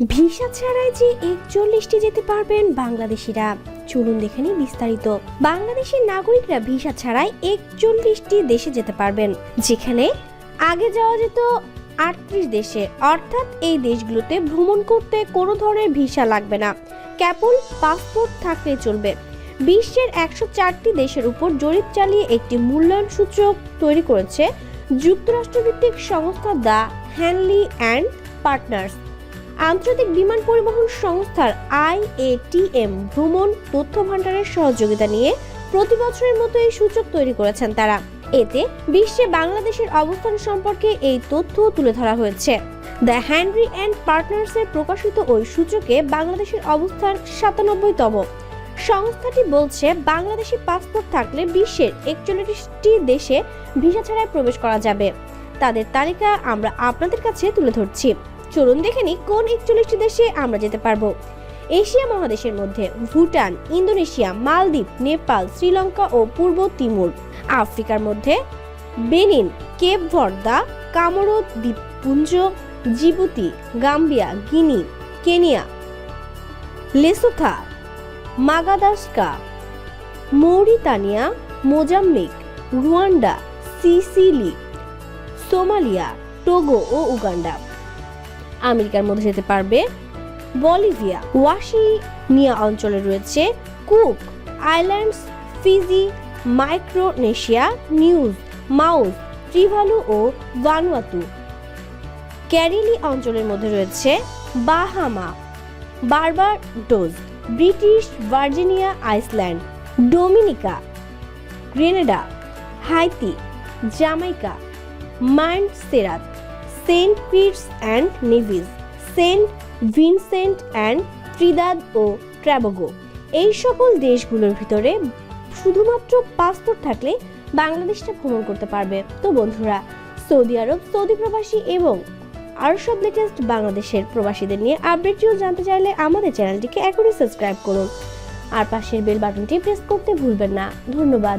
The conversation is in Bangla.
ভিসা ছাড়াই যে একচল্লিশটি যেতে পারবেন বাংলাদেশিরা। চলুন দেখে নিই বিস্তারিত। বাংলাদেশের নাগরিকরা ভিসা ছাড়াই একচল্লিশটি দেশে যেতে পারবেন, যেখানে আগে যাওয়া যেত আটত্রিশ দেশে। অর্থাৎ এই দেশগুলোতে ভ্রমণ করতে কোনো ধরনের ভিসা লাগবে না। কেবল পাসপোর্ট থাকলে চলবে। বিশ্বের একশো চারটি দেশের উপর জরিপ চালিয়ে একটি মূল্যায়ন সূচক তৈরি করেছে যুক্তরাষ্ট্রভিত্তিক সংস্থা দ্য হ্যানলি অ্যান্ড পার্টনার্স। আন্তর্জাতিক বিমান পরিবহন সংস্থার আইএটিএম ভ্রমণ তথ্য ভাণ্ডারের সহযোগিতা নিয়ে প্রতি বছরের মতো এই সূচক তৈরি করেছেন তারা। এতে বিশ্বে বাংলাদেশের অবস্থান সম্পর্কে এই তথ্য তুলে ধরা হয়েছে। দ্য হ্যানরি অ্যান্ড পার্টনার্সের প্রকাশিত ওই সূচকে বাংলাদেশের অবস্থান সাতানব্বইতম। সংস্থাটি বলছে, বাংলাদেশি পাসপোর্ট থাকলে বিশ্বের একচল্লিশটি দেশে ভিসা ছাড়াই প্রবেশ করা যাবে। তাদের তালিকা আমরা আপনাদের কাছে তুলে ধরছি। চলুন দেখে নিই কোন একচল্লিশটি দেশে আমরা যেতে পারব। এশিয়া মহাদেশের মধ্যে ভুটান, ইন্দোনেশিয়া, মালদ্বীপ, নেপাল, শ্রীলঙ্কা ও পূর্ব তিমুর। আফ্রিকার মধ্যে বেনিন, কেপ ভর্দা কামরো দ্বীপপুঞ্জ, Djibouti, Gambia, Guinea, Kenya, Lesotho, Madagascar, Mauritania, Mozambique, Rwanda, Seychelles, Somalia, Togo ও উগান্ডা। আমেরিকার মধ্যে যেতে পারবে। বলিভিয়া ওয়াশিনিয়া অঞ্চলে রয়েছে কুক আইল্যান্ডস, ফিজি, মাইক্রোনেশিয়া, নিউজ, মাউস ট্রিভালু ও ভানুয়াতু ক্যারিলি অঞ্চলের মধ্যে রয়েছে Bahama Barbados British Virginia, Iceland, Dominica, Grenada, Haiti Jamaica Montserrat Saint Kitts and Nevis, Saint Vincent and Trinidad O Tobago এই সকল দেশগুলোর ভিতরে শুধুমাত্র পাসপোর্ট থাকলে বাংলাদেশটা ভ্রমণ করতে পারবে। তো বন্ধুরা, সৌদি আরব, সৌদি প্রবাসী এবং আরও সব লেটেস্ট বাংলাদেশের প্রবাসীদের নিয়ে আপডেটটিও জানতে চাইলে আমাদের চ্যানেলটিকে এখনই সাবস্ক্রাইব করুন। আর পাশের বেল বাটনটি প্রেস করতে ভুলবেন না। ধন্যবাদ।